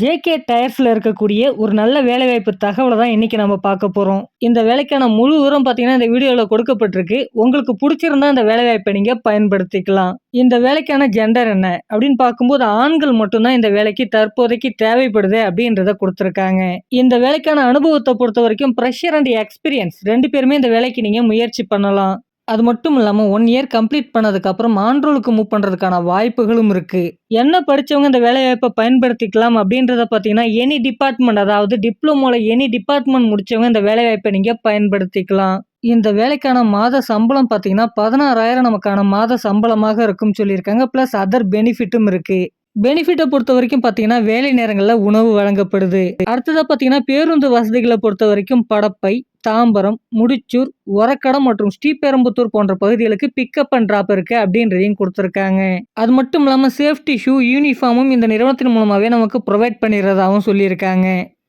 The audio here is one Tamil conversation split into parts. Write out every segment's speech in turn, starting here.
ஜேகே டயர்ஸில் இருக்கக்கூடிய ஒரு நல்ல வேலைவாய்ப்பு தகவலை தான் இன்னைக்கு நம்ம பார்க்க போகிறோம் இந்த வேலைக்கான முழு விவரம் பார்த்தீங்கன்னா, இந்த வீடியோவில் கொடுக்கப்பட்டிருக்கு. உங்களுக்கு பிடிச்சிருந்தா இந்த வேலைவாய்ப்பை நீங்கள் பயன்படுத்திக்கலாம். இந்த வேலைக்கான ஜெண்டர் என்ன? அப்படின்னு பார்க்கும்போது ஆண்கள் மட்டும்தான் இந்த வேலைக்கு தற்போதைக்கு தேவைப்படுது அப்படின்றத கொடுத்துருக்காங்க இந்த வேலைக்கான அனுபவத்தை பொறுத்த வரைக்கும் ப்ரெஷர் அண்ட் எக்ஸ்பீரியன்ஸ் ரெண்டு பேருமே இந்த வேலைக்கு நீங்கள் முயற்சி பண்ணலாம். அது மட்டும் இல்லாமல் ஒன் இயர் கம்ப்ளீட் பண்ணதுக்கப்புறம் ஆண்ட்ரோலுக்கு மூவ் பண்ணுறதுக்கான வாய்ப்புகளும் இருக்குது என்ன படிச்சவங்க இந்த வேலைவாய்ப்பை பயன்படுத்திக்கலாம் அப்படின்றத பார்த்தீங்கன்னா, எனி டிபார்ட்மெண்ட் அதாவது டிப்ளமோல எனி டிபார்ட்மெண்ட் முடித்தவங்க இந்த வேலைவாய்ப்பை நீங்கள் பயன்படுத்திக்கலாம். இந்த வேலைக்கான மாத சம்பளம் பார்த்தீங்கன்னா, 16,000 நமக்கான மாத சம்பளமாக இருக்கும்னு சொல்லியிருக்காங்க. ப்ளஸ் அதர் பெனிஃபிட்டும் இருக்குது பெனிஃபிட்டை பொறுத்த வரைக்கும் பார்த்தீங்கன்னா, வேலை நேரங்களில் உணவு வழங்கப்படுது. அடுத்ததாக பார்த்தீங்கன்னா, பேருந்து வசதிகளை பொறுத்த வரைக்கும் படப்பை, தாம்பரம், முடிச்சூர், ஒரக்கடம் மற்றும் ஸ்ரீபெரும்புத்தூர் போன்ற பகுதிகளுக்கு பிக்கப் அண்ட் ட்ராப் இருக்கு அப்படின்றதையும் கொடுத்துருக்காங்க அது மட்டும் இல்லாமல் சேஃப்டி ஷூ, யூனிஃபார்மும் இந்த நிறுவனத்தின் மூலமாகவே நமக்கு ப்ரொவைட் பண்ணிடுறதாகவும் சொல்லியிருக்காங்க.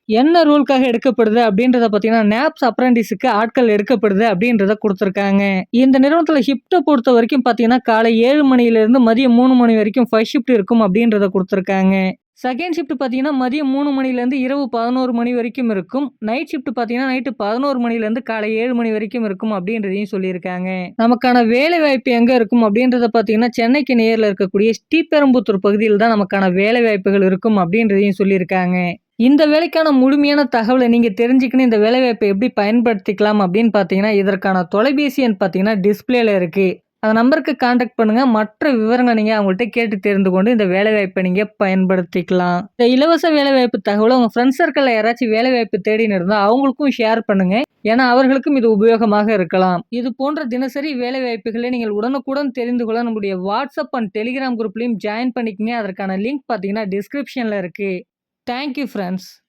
என்ன ரூலுக்காக எடுக்கப்படுது அப்படின்றத பார்த்தீங்கன்னா, நேப்ஸ் அப்ரண்டிஸுக்கு ஆட்கள் எடுக்கப்படுது அப்படின்றத கொடுத்துருக்காங்க இந்த நிறுவனத்தில் ஷிஃப்ட்டை பொறுத்த வரைக்கும் பார்த்தீங்கன்னா, காலை ஏழு மணியிலிருந்து மதியம் மூணு மணி வரைக்கும் ஃபர்ஸ்ட் ஷிஃப்ட் இருக்கும் அப்படின்றத கொடுத்துருக்காங்க செகண்ட் ஷிஃப்ட் பார்த்தீங்கன்னா, மதியம் மூணு மணிலேருந்து இரவு 11 மணி வரைக்கும் இருக்கும். நைட் ஷிஃப்ட் பார்த்தீங்கன்னா, நைட்டு 11 மணிலேருந்து காலை ஏழு மணி வரைக்கும் இருக்கும் அப்படின்றதையும் சொல்லியிருக்காங்க. நமக்கான வேலைவாய்ப்பு எங்கே இருக்கும் அப்படின்றத பார்த்தீங்கன்னா, சென்னைக்கு நேரில் இருக்கக்கூடிய ஸ்ரீபெரும்புத்தூர் பகுதியில் தான் நமக்கான வேலைவாய்ப்புகள் இருக்கும் அப்படின்றதையும் சொல்லியிருக்காங்க. இந்த வேலைக்கான முழுமையான தகவலை நீங்கள் தெரிஞ்சுக்கணும் இந்த வேலைவாய்ப்பை எப்படி பயன்படுத்திக்கலாம் அப்படின்னு பார்த்தீங்கன்னா, இதற்கான தொலைபேசி எண் பார்த்தீங்கன்னா, டிஸ்பிளேல இருக்குது அந்த நம்பருக்கு காண்டாக்ட் பண்ணுங்கள் மற்ற விவரங்களை நீங்கள் அவங்கள்ட்ட கேட்டு தெரிந்து கொண்டு இந்த வேலைவாய்ப்பை நீங்கள் பயன்படுத்திக்கலாம். இந்த இலவச வேலைவாய்ப்பு தகவலை உங்கள் ஃப்ரெண்ட்ஸ் சர்க்கிளில் யாராச்சும் வேலைவாய்ப்பு தேடின்னு இருந்தால் அவங்களுக்கும் ஷேர் பண்ணுங்கள் ஏன்னா அவர்களுக்கும் இது உபயோகமாக இருக்கலாம். இது போன்ற தினசரி வேலைவாய்ப்புகளை நீங்கள் உடனுக்குடன் தெரிந்து கொள்ள நம்முடைய வாட்ஸ்அப் அண்ட் டெலிகிராம் குரூப்லேயும் ஜாயின் பண்ணிக்கங்க. அதற்கான லிங்க் பார்த்தீங்கன்னா, டிஸ்கிரிப்ஷனில் இருக்குது Thank you, friends.